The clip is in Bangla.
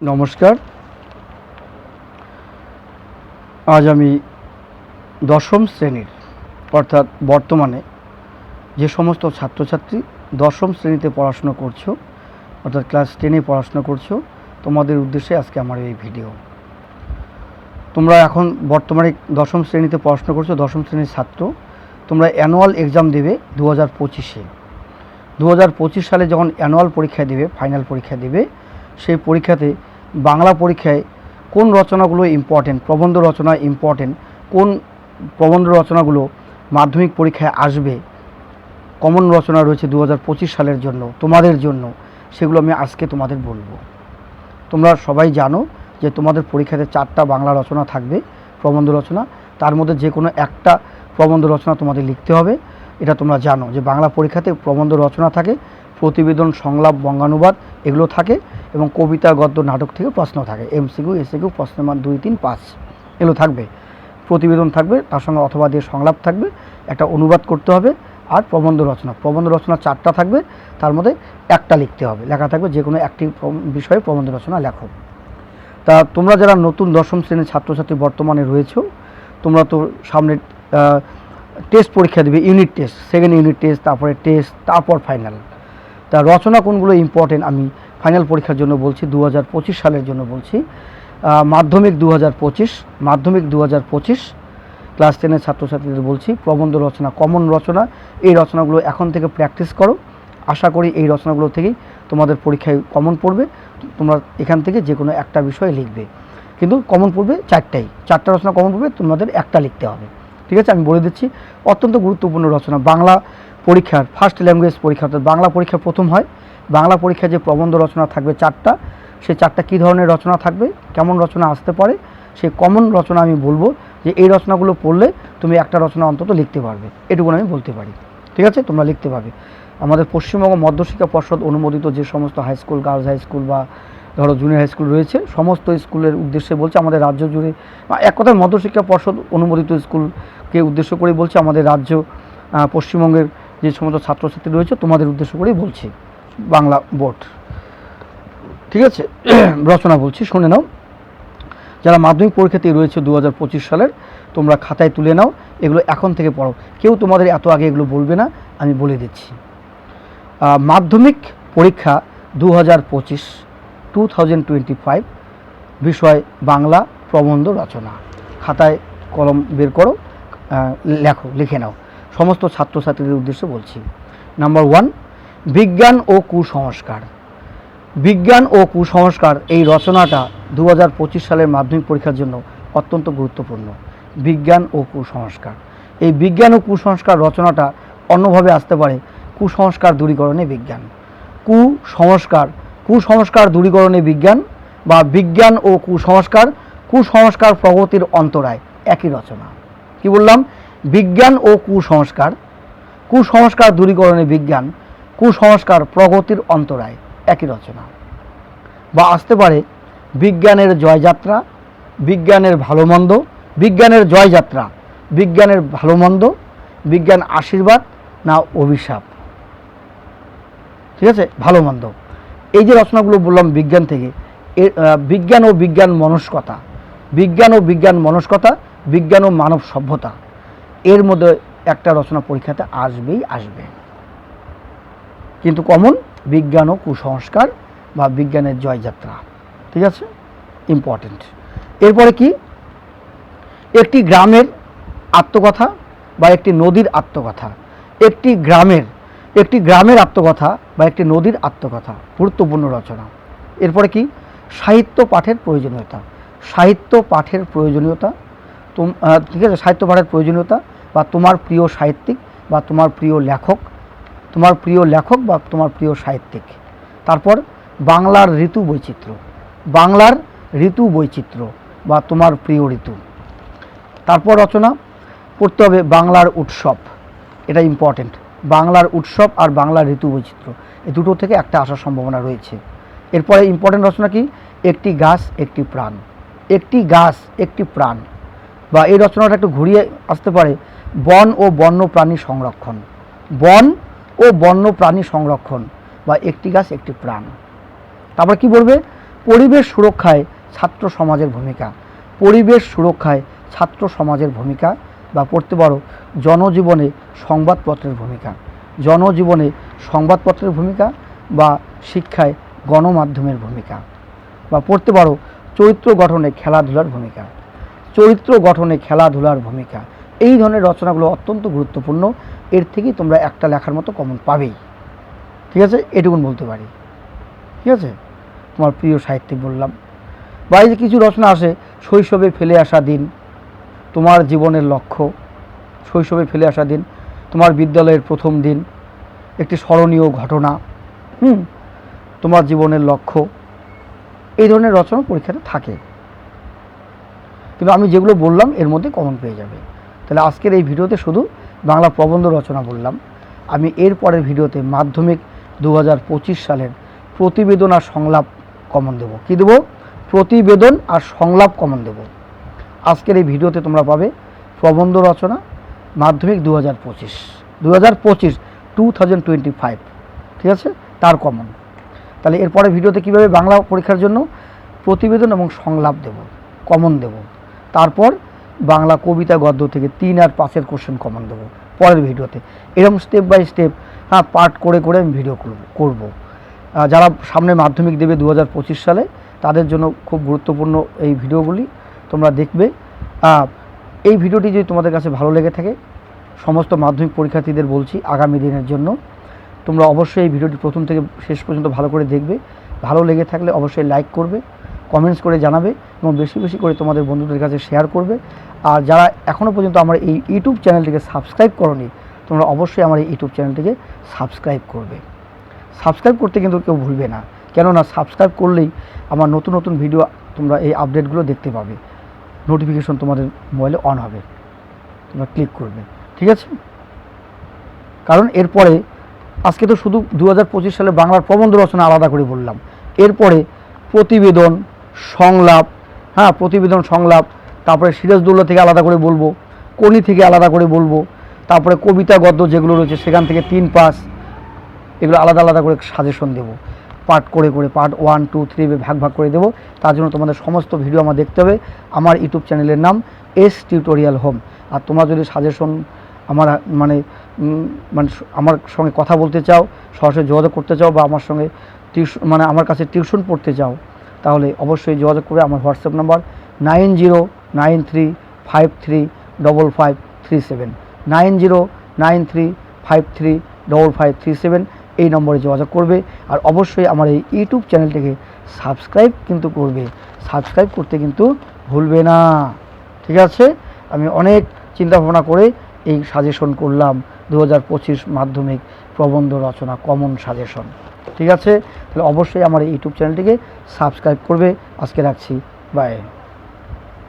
নমস্কার। আজ আমি দশম শ্রেণির, অর্থাৎ বর্তমানে যে সমস্ত ছাত্রছাত্রী দশম শ্রেণীতে পড়াশোনা করছ, অর্থাৎ ক্লাস টেনে পড়াশোনা করছ, তোমাদের উদ্দেশ্যে আজকে আমার এই ভিডিও। তোমরা এখন বর্তমানে দশম শ্রেণীতে পড়াশোনা করছ, দশম শ্রেণির ছাত্র। তোমরা অ্যানুয়াল এক্সাম দেবে দু হাজার পঁচিশে। দু হাজার পঁচিশ সালে যখন অ্যানুয়াল পরীক্ষা দেবে, ফাইনাল পরীক্ষা দেবে, সেই পরীক্ষাতে বাংলা পরীক্ষায় কোন রচনাগুলো ইম্পর্টেন্ট প্রবন্ধ রচনা ইম্পর্টেন্ট কোন প্রবন্ধ রচনাগুলো মাধ্যমিক পরীক্ষায় আসবে কমন রচনা রয়েছে দু হাজার পঁচিশ সালের জন্য, তোমাদের জন্য, সেগুলো আমি আজকে তোমাদের বলব। তোমরা সবাই জানো যে তোমাদের পরীক্ষাতে চারটা বাংলা রচনা থাকবে, প্রবন্ধ রচনা, তার মধ্যে যে কোনো একটা প্রবন্ধ রচনা তোমাদের লিখতে হবে। এটা তোমরা জানো যে বাংলা পরীক্ষাতে প্রবন্ধ রচনা থাকে, প্রতিবেদন সংলাপ বঙ্গানুবাদ, এগুলো থাকে। এবং কবিতা গদ্য নাটক থেকে প্রশ্ন থাকে। এমসিকিউ এসিকিউ প্রশ্ন মান দুই, তিন, পাঁচ এগুলো থাকবে। প্রতিবেদন থাকবে, তার সঙ্গে অথবা দিয়ে সংলাপ থাকবে, একটা অনুবাদ করতে হবে আর প্রবন্ধ রচনা। প্রবন্ধ রচনা চারটা থাকবে, তার মধ্যে একটা লিখতে হবে। লেখা থাকবে যে কোনো একটি বিষয়ে প্রবন্ধ রচনা লেখো। তা তোমরা যারা নতুন দশম শ্রেণির ছাত্রছাত্রী বর্তমানে রয়েছো, তোমরা তো সামনে টেস্ট পরীক্ষা দেবে unit test second unit test তারপরে টেস্ট তারপর ফাইনাল তা রচনা কোনগুলো ইম্পর্টেন্ট আমি ফাইনাল পরীক্ষার জন্য বলছি দু হাজার পঁচিশ সালের জন্য বলছি। মাধ্যমিক দু হাজার পঁচিশ, মাধ্যমিক দু হাজার পঁচিশ, ক্লাস টেনের ছাত্রছাত্রীদের বলছি, প্রবন্ধ রচনা, কমন রচনা, এই রচনাগুলো এখন থেকে প্র্যাকটিস করো। আশা করি এই রচনাগুলো থেকেই তোমাদের পরীক্ষায় কমন পড়বে, তোমরা এখান থেকে যে কোনো একটা বিষয় লিখবে। কিন্তু কমন পড়বে চারটাই, চারটা রচনা কমন পড়বে, তোমাদের একটা লিখতে হবে। ঠিক আছে? আমি বলে দিচ্ছি, অত্যন্ত গুরুত্বপূর্ণ রচনা, বাংলা পরীক্ষার ফার্স্ট ল্যাঙ্গুয়েজ পরীক্ষা, অর্থাৎ বাংলা পরীক্ষা প্রথম হয়। বাংলা পরীক্ষায় যে প্রবন্ধ রচনা থাকবে চারটা, সেই চারটা কী ধরনের রচনা থাকবে, কেমন রচনা আসতে পারে, সেই কমন রচনা আমি বলব যে এই রচনাগুলো পড়লে তুমি একটা রচনা অন্তত লিখতে পারবে। এটুকুন আমি বলতে পারি। ঠিক আছে? তোমরা লিখতে পারবে। আমাদের পশ্চিমবঙ্গ মধ্যশিক্ষা পর্ষদ অনুমোদিত যে সমস্ত high school girls high school বা ধরো জুনিয়র হাই স্কুল রয়েছে, সমস্ত স্কুলের উদ্দেশ্যে বলছে আমাদের রাজ্য জুড়ে এক কথায় মধ্যশিক্ষা পর্ষদ অনুমোদিত স্কুলকে উদ্দেশ্য করে বলছে আমাদের রাজ্য পশ্চিমবঙ্গের যে সমস্ত ছাত্রছাত্রী রয়েছে, তোমাদের উদ্দেশ্য করেই বলছি। বাংলা বোর্ড। ঠিক আছে? রচনা বলছি, শুনে নাও। যারা মাধ্যমিক পরীক্ষাতেই রয়েছে দু হাজার পঁচিশ সালের, তোমরা খাতায় তুলে নাও, এগুলো এখন থেকে পড়ো কেউ তোমাদের এত আগে এগুলো বলবে না, আমি বলে দিচ্ছি। মাধ্যমিক পরীক্ষা দু হাজার পঁচিশ, টু থাউজেন্ড টোয়েন্টি ফাইভ, বিষয় বাংলা প্রবন্ধ রচনা। খাতায় কলম বের করো লেখো, লিখে নাও। সমস্ত ছাত্রছাত্রীদের উদ্দেশ্যে বলছি। নাম্বার ওয়ান বিজ্ঞান ও কুসংস্কার। বিজ্ঞান ও কুসংস্কার এই রচনাটা দু হাজার পঁচিশ সালের মাধ্যমিক পরীক্ষার জন্য অত্যন্ত গুরুত্বপূর্ণ। বিজ্ঞান ও কুসংস্কার। এই বিজ্ঞান ও কুসংস্কার রচনাটা অন্যভাবে আসতে পারে কুসংস্কার দূরীকরণে বিজ্ঞান। কুসংস্কার কুসংস্কার দূরীকরণে বিজ্ঞান বা বিজ্ঞান ও কুসংস্কার কুসংস্কার প্রগতির অন্তরায় একই রচনা। কি বললাম? বিজ্ঞান ও কুসংস্কার কুসংস্কার দূরীকরণে বিজ্ঞান কুসংস্কার প্রগতির অন্তরায় একই রচনা। বা আসতে পারে বিজ্ঞানের জয়যাত্রা, বিজ্ঞানের ভালো মন্দ বিজ্ঞানের জয়যাত্রা, বিজ্ঞানের ভালো মন্দ বিজ্ঞান আশীর্বাদ না অভিশাপ। ঠিক আছে? ভালো মন্দ এই যে রচনাগুলো বললাম বিজ্ঞান থেকে বিজ্ঞান ও বিজ্ঞান মনস্কতা, বিজ্ঞান ও বিজ্ঞান মনস্কতা, বিজ্ঞান ও মানব সভ্যতা, এর মধ্যে একটা রচনা পরীক্ষাতে আসবেই আসবে। কিন্তু কমন বিজ্ঞান ও কুসংস্কার বা বিজ্ঞানের জয়যাত্রা। ঠিক আছে? ইম্পর্টেন্ট এরপরে কি? একটি গ্রামের আত্মকথা বা একটি নদীর আত্মকথা। একটি গ্রামের একটি গ্রামের আত্মকথা বা একটি নদীর আত্মকথা, গুরুত্বপূর্ণ রচনা। এরপরে কি? সাহিত্য পাঠের প্রয়োজনীয়তা। সাহিত্য পাঠের প্রয়োজনীয়তা ঠিক আছে? সাহিত্য পাঠের প্রয়োজনীয়তা বা তোমার প্রিয় সাহিত্যিক বা তোমার প্রিয় লেখক তোমার প্রিয় লেখক বা তোমার প্রিয় সাহিত্যিক। তারপর বাংলার ঋতু বৈচিত্র্য। বাংলার ঋতু বৈচিত্র্য বা তোমার প্রিয় ঋতু। তারপর রচনা, পড়তে হবে বাংলার উৎসব। এটা ইম্পর্টেন্ট বাংলার উৎসব আর বাংলার ঋতু বৈচিত্র্য। এই দুটো থেকে একটা আসার সম্ভাবনা রয়েছে। এরপরে ইম্পর্টেন্ট রচনা কি? একটি গাছ, একটি প্রাণ। একটি গাছ, একটি প্রাণ। বা এই রচনাটা একটু ঘুরিয়ে আসতে পারে। বন ও বন্য প্রাণী সংরক্ষণ। বন ও বন্য প্রাণী সংরক্ষণ বা একটি গাছ, একটি প্রাণ। তারপর কি বলবে? পরিবেশ সুরক্ষায় ছাত্র সমাজের ভূমিকা। পরিবেশ সুরক্ষায় ছাত্র সমাজের ভূমিকা বা পড়তে পারো, জনজীবনে সংবাদপত্রের ভূমিকা। জনজীবনে সংবাদপত্রের ভূমিকা বা শিক্ষায় গণমাধ্যমের ভূমিকা। বা পড়তে পারো, চরিত্র গঠনে খেলাধুলার ভূমিকা। চরিত্র গঠনে খেলাধুলার ভূমিকা। এই ধরনের রচনাগুলো অত্যন্ত গুরুত্বপূর্ণ। এর থেকেই তোমরা একটা লেখার মতো কমন পাবেই। ঠিক আছে? এটুকুন বলতে পারি। ঠিক আছে? তোমার প্রিয় সাহিত্যিক বললাম। বা এই যে কিছু রচনা আসে, শৈশবে ফেলে আসা দিন, তোমার জীবনের লক্ষ্য। শৈশবে ফেলে আসা দিন, তোমার বিদ্যালয়ের প্রথম দিন, একটি স্মরণীয় ঘটনা, হুম, তোমার জীবনের লক্ষ্য। এই ধরনের রচনা পরীক্ষাতে থাকে। কিন্তু আমি যেগুলো বললাম, এর মধ্যে কমন পেয়ে যাবে। তাহলে আজকের এই ভিডিওতে শুধু বাংলা প্রবন্ধ রচনা বললাম। আমি এর পরের ভিডিওতে মাধ্যমিক দু হাজার পঁচিশ সালের প্রতিবেদন আর সংলাপ কমন দেব। কি দেবো? প্রতিবেদন আর সংলাপ কমন দেব। আজকের এই ভিডিওতে তোমরা পাবে প্রবন্ধ রচনা, মাধ্যমিক দু হাজার পঁচিশ। দু হাজার পঁচিশ টু থাউজেন্ড টোয়েন্টি ফাইভ ঠিক আছে? তার কমন। তাহলে এরপরে ভিডিওতে কীভাবে বাংলা পরীক্ষার জন্য প্রতিবেদন এবং সংলাপ দেব, কমন দেব? তারপর বাংলা কবিতা গদ্য থেকে তিন আর পাঁচের কোশ্চেন কমন দেবো। পরের ভিডিওতে। এরকম স্টেপ বাই স্টেপ হ্যাঁ পার্ট করে করে আমি ভিডিও করব করব। যারা সামনে মাধ্যমিক দেবে দু হাজার পঁচিশ সালে, তাদের জন্য খুব গুরুত্বপূর্ণ এই ভিডিওগুলি তোমরা দেখবে। এই ভিডিওটি যদি তোমাদের কাছে ভালো লেগে থাকে, সমস্ত মাধ্যমিক পরীক্ষার্থীদের বলছি আগামী দিনের জন্য। তোমরা অবশ্যই এই ভিডিওটি প্রথম থেকে শেষ পর্যন্ত ভালো করে দেখবে। ভালো লেগে থাকলে অবশ্যই লাইক করবে। কমেন্টস করে জানাবে এবং বেশি বেশি করে তোমাদের বন্ধুদের কাছে শেয়ার করবে। আর যারা এখনও পর্যন্ত আমার এই ইউটিউব চ্যানেলটিকে সাবস্ক্রাইব করনি, তোমরা অবশ্যই আমার এই ইউটিউব চ্যানেলটিকে সাবস্ক্রাইব করবে। সাবস্ক্রাইব করতে কিন্তু কেউ ভুলবে না, কেননা সাবস্ক্রাইব করলেই আমার নতুন নতুন ভিডিও তোমরা এই আপডেটগুলো দেখতে পাবে। নোটিফিকেশন তোমাদের মোবাইলে অন হবে। তোমরা ক্লিক করবে। ঠিক আছে? কারণ এরপরে, আজকে তো শুধু দু হাজার পঁচিশ সালে বাংলার প্রবন্ধ রচনা আলাদা করে বললাম। এরপরে প্রতিবেদন সংলাপ হ্যাঁ প্রতিবেদন সংলাপ, তারপরে সিরাজদৌল্লা থেকে আলাদা করে বলব, কোনি থেকে আলাদা করে বলব, তারপরে কবিতা গদ্য যেগুলো রয়েছে সেখান থেকে তিন পাস, এগুলো আলাদা আলাদা করে সাজেশন দেবো। পার্ট করে করে পার্ট ওয়ান, টু, থ্রি ভাগ ভাগ করে দেবো। তার জন্য তোমাদের সমস্ত ভিডিও আমার দেখতে হবে। আমার ইউটিউব চ্যানেলের নাম এস টিউটোরিয়াল হোম। আর তোমরা যদি সাজেশন আমার মানে মানে আমার সঙ্গে কথা বলতে চাও, সরাসরি যোগাযোগ করতে চাও বা আমার সঙ্গে টিউশন মানে আমার কাছে টিউশন পড়তে চাও তাহলে অবশ্যই যোগাযোগ করবে আমার WhatsApp number nine zero nine three five three double five three seven. Nine zero nine three five three double five three seven এই নম্বরে যোগাযোগ করবে আর অবশ্যই আমার এই ইউটিউব চ্যানেলটিকে সাবস্ক্রাইব কিন্তু করবে। সাবস্ক্রাইব করতে কিন্তু ভুলবে না। ঠিক আছে? আমি অনেক চিন্তা ভাবনা করে এই সাজেশন করলাম। দু হাজার পঁচিশ মাধ্যমিক প্রবন্ধ রচনা কমন সাজেশন। ঠিক আছে? তাহলে অবশ্যই আমার ইউটিউব চ্যানেলটিকে সাবস্ক্রাইব করবে। আজকে রাখছি। বাই